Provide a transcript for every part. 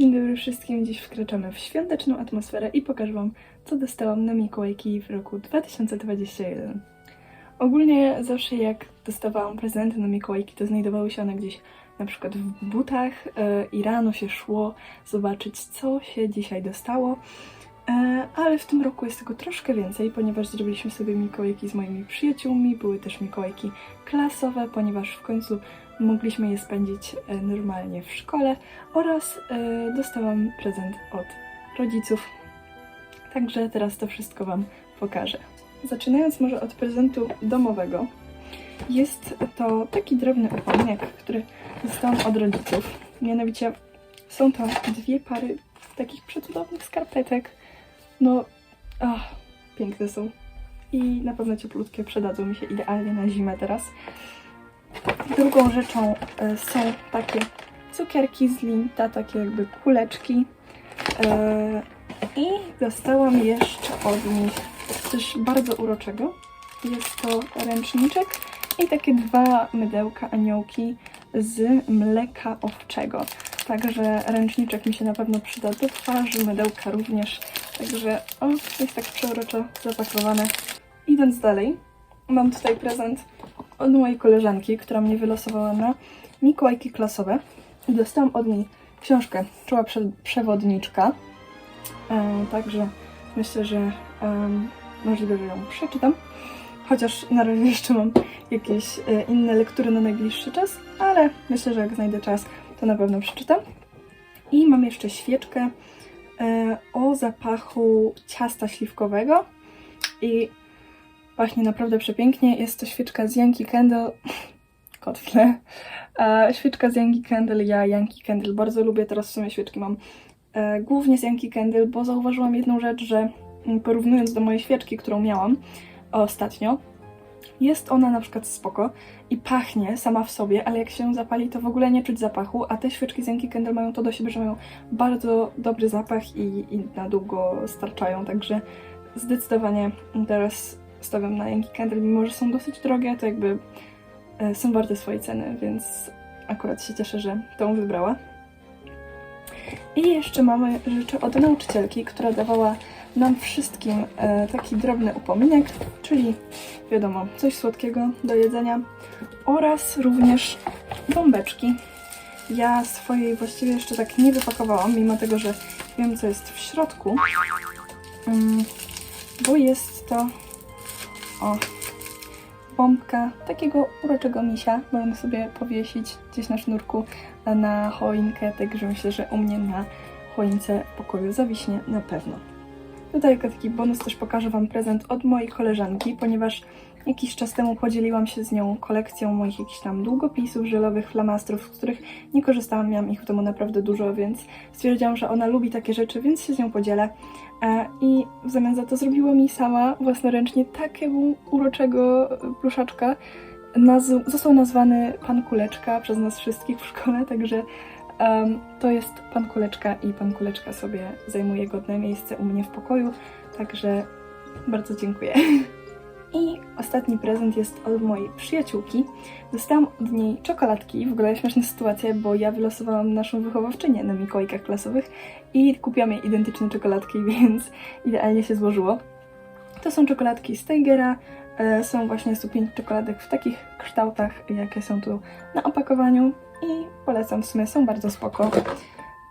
Dzień dobry wszystkim. Dziś wkraczamy w świąteczną atmosferę i pokażę Wam, co dostałam na Mikołajki w roku 2021. Ogólnie zawsze jak dostawałam prezenty na Mikołajki, to znajdowały się one gdzieś na przykład w butach yy, i rano się szło zobaczyć, co się dzisiaj dostało. E, Ale w tym roku jest tego troszkę więcej, ponieważ zrobiliśmy sobie Mikołajki z moimi przyjaciółmi, były też Mikołajki klasowe, ponieważ w końcu mogliśmy je spędzić e, normalnie w szkole oraz e, dostałam prezent od rodziców. Także teraz to wszystko Wam pokażę. Zaczynając może od prezentu domowego. Jest to taki drobny upominek, który dostałam od rodziców. Mianowicie są to dwie pary takich przecudownych skarpetek. No, ach, piękne są. I na pewno cieplutkie przydadzą mi się idealnie na zimę teraz. Drugą rzeczą e, są takie cukierki z Linta, takie jakby kuleczki. E, I dostałam jeszcze od nich coś bardzo uroczego. Jest to ręczniczek i takie dwa mydełka aniołki z mleka owczego. Także ręczniczek mi się na pewno przyda do twarzy, mydełka również. Także o, jest tak przeuroczo zapakowane. Idąc dalej, mam tutaj prezent od mojej koleżanki, która mnie wylosowała na Mikołajki klasowe. Dostałam od niej książkę Czuła Prze- Przewodniczka. E, także myślę, że em, możliwe, że ją przeczytam. Chociaż na razie jeszcze mam jakieś e, inne lektury na najbliższy czas, ale myślę, że jak znajdę czas, to na pewno przeczytam. I mam jeszcze świeczkę e, o zapachu ciasta śliwkowego i pachnie naprawdę przepięknie. Jest to świeczka z Yankee Candle. Kot w tle. E, świeczka z Yankee Candle. Ja Yankee Candle bardzo lubię. Teraz w sumie świeczki mam e, głównie z Yankee Candle, bo zauważyłam jedną rzecz, że mm, porównując do mojej świeczki, którą miałam ostatnio, jest ona na przykład spoko i pachnie sama w sobie, ale jak się zapali, to w ogóle nie czuć zapachu, a te świeczki z Yankee Candle mają to do siebie, że mają bardzo dobry zapach i, i na długo starczają, także zdecydowanie teraz stawiam na Yankee Candle, mimo że są dosyć drogie, to jakby e, są warte swojej ceny, więc akurat się cieszę, że tą wybrała. I jeszcze mamy rzeczy od nauczycielki, która dawała nam wszystkim e, taki drobny upominek, czyli wiadomo, coś słodkiego do jedzenia oraz również bombeczki. Ja swojej właściwie jeszcze tak nie wypakowałam, mimo tego, że wiem, co jest w środku, Mm, bo jest to o, bombka takiego uroczego misia. Możemy sobie powiesić gdzieś na sznurku na choinkę, także myślę, że u mnie na choince pokoju zawiśnie na pewno. Tutaj jako taki bonus też pokażę Wam prezent od mojej koleżanki, ponieważ jakiś czas temu podzieliłam się z nią kolekcją moich jakichś tam długopisów, żelowych flamastrów, z których nie korzystałam, miałam ich w domu naprawdę dużo, więc stwierdziłam, że ona lubi takie rzeczy, więc się z nią podzielę. E, I w zamian za to zrobiła mi sama własnoręcznie takiego uroczego pluszaczka. Został nazwany Pan Kuleczka przez nas wszystkich w szkole, także em, to jest Pan Kuleczka i Pan Kuleczka sobie zajmuje godne miejsce u mnie w pokoju, także bardzo dziękuję. I ostatni prezent jest od mojej przyjaciółki. Dostałam od niej czekoladki. W ogóle śmieszna sytuacja, bo ja wylosowałam naszą wychowawczynię na Mikołajkach klasowych i kupiłam jej identyczne czekoladki, więc idealnie się złożyło. To są czekoladki z. E, Są właśnie 105 czekoladek w takich kształtach, jakie są tu na opakowaniu i polecam w sumie, są bardzo spoko.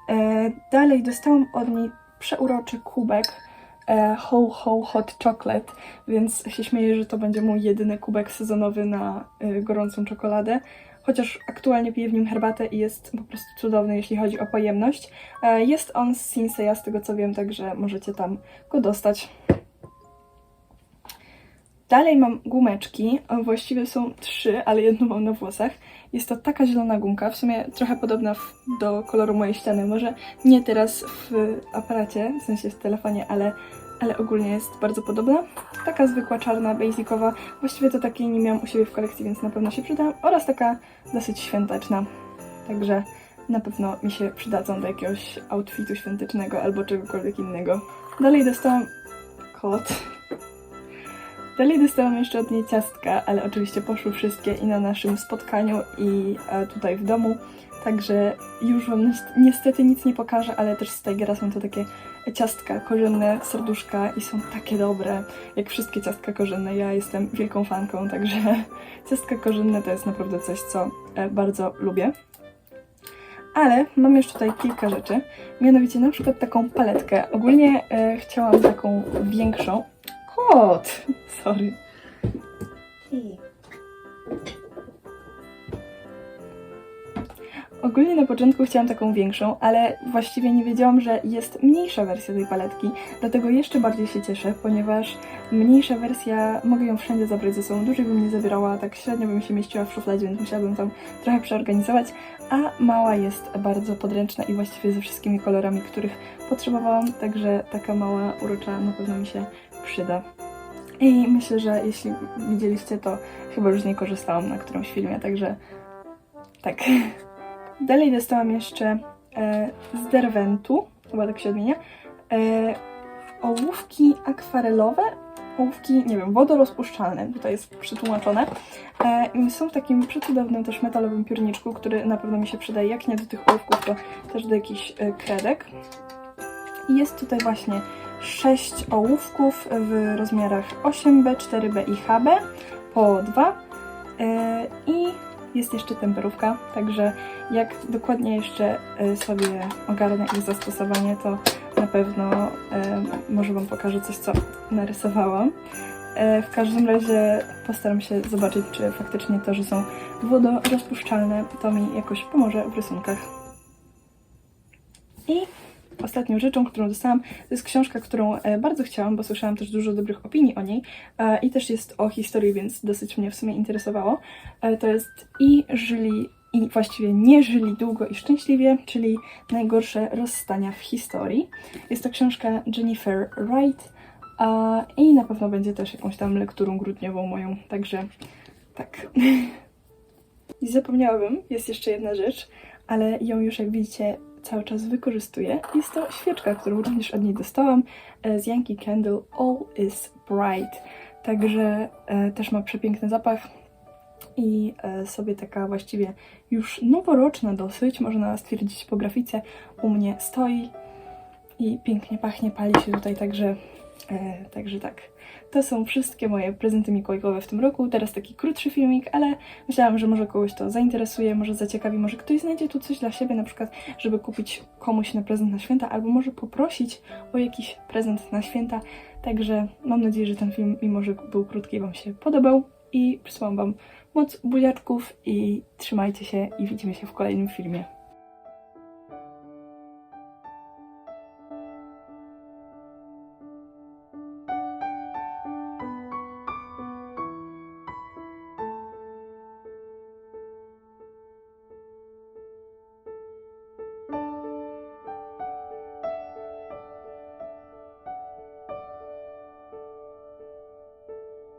E, Dalej dostałam od niej przeuroczy kubek e, Ho Ho Hot Chocolate, więc się śmieję, że to będzie mój jedyny kubek sezonowy na e, gorącą czekoladę. Chociaż aktualnie piję w nim herbatę i jest po prostu cudowny, jeśli chodzi o pojemność. Jest on z Sinseya, z tego co wiem, także możecie tam go dostać. Dalej mam gumeczki, właściwie są trzy, ale jedną mam na włosach. Jest to taka zielona gumka, w sumie trochę podobna w, do koloru mojej ściany. Może nie teraz w aparacie, w sensie w telefonie, ale, ale ogólnie jest bardzo podobna. Taka zwykła, czarna, basicowa. Właściwie to takiej nie miałam u siebie w kolekcji, więc na pewno się przyda. Oraz taka dosyć świąteczna. Także na pewno mi się przydadzą do jakiegoś outfitu świątecznego albo czegokolwiek innego. Dalej dostałam kot. Dalej dostałam jeszcze od niej ciastka, ale oczywiście poszły wszystkie i na naszym spotkaniu, i e, tutaj w domu. Także już Wam niest- niestety nic nie pokażę, ale też z Tigera są to takie ciastka korzenne, serduszka i są takie dobre, jak wszystkie ciastka korzenne. Ja jestem wielką fanką, także ciastka korzenne to jest naprawdę coś, co e, bardzo lubię. Ale mam jeszcze tutaj kilka rzeczy, mianowicie na przykład taką paletkę. Ogólnie e, chciałam taką większą. Kot! Sorry. Ogólnie na początku chciałam taką większą, ale właściwie nie wiedziałam, że jest mniejsza wersja tej paletki, dlatego jeszcze bardziej się cieszę, ponieważ mniejsza wersja, mogę ją wszędzie zabrać ze sobą, dłużej bym nie zabierała, tak średnio bym się mieściła w szufladzie, więc musiałabym tam trochę przeorganizować, a mała jest bardzo podręczna i właściwie ze wszystkimi kolorami, których potrzebowałam, także taka mała, urocza na pewno mi się przyda. I myślę, że jeśli widzieliście, to chyba już z niej korzystałam na którymś filmie, także tak. Dalej dostałam jeszcze e, z Derwentu, chyba tak się odmienia, e, ołówki akwarelowe, ołówki, nie wiem, wodorozpuszczalne, tutaj jest przetłumaczone. E, są w takim przecudownym też metalowym piórniczku, który na pewno mi się przydaje, jak nie do tych ołówków, to też do jakichś e, kredek. I jest tutaj właśnie 6 ołówków w rozmiarach 8B, 4B i HB po 2. E, I jest jeszcze temperówka, także jak dokładnie jeszcze e, sobie ogarnę ich zastosowanie, to na pewno e, może Wam pokażę coś, co narysowałam. W każdym razie postaram się zobaczyć, czy faktycznie to, że są wodorozpuszczalne, to mi jakoś pomoże w rysunkach. I ostatnią rzeczą, którą dostałam, to jest książka, którą e, bardzo chciałam, bo słyszałam też dużo dobrych opinii o niej e, i też jest o historii, więc dosyć mnie w sumie interesowało. E, To jest i żyli, i właściwie nie żyli długo i szczęśliwie, czyli najgorsze rozstania w historii. Jest to książka Jennifer Wright i na pewno będzie też jakąś tam lekturą grudniową moją, także tak. I zapomniałabym, jest jeszcze jedna rzecz, ale ją już jak widzicie cały czas wykorzystuję. Jest to świeczka, którą również od niej dostałam e, z Yankee Candle All is Bright. Także e, też ma przepiękny zapach i e, sobie taka właściwie już noworoczna dosyć, można stwierdzić po grafice, u mnie stoi i pięknie pachnie, pali się tutaj, także, e, także tak. To są wszystkie moje prezenty mikołajkowe w tym roku. Teraz taki krótszy filmik, ale myślałam, że może kogoś to zainteresuje, może zaciekawi, może ktoś znajdzie tu coś dla siebie, na przykład, żeby kupić komuś na prezent na święta, albo może poprosić o jakiś prezent na święta. Także mam nadzieję, że ten film, mimo że był krótki, Wam się podobał i przysłałam Wam moc buziaczków i trzymajcie się i widzimy się w kolejnym filmie.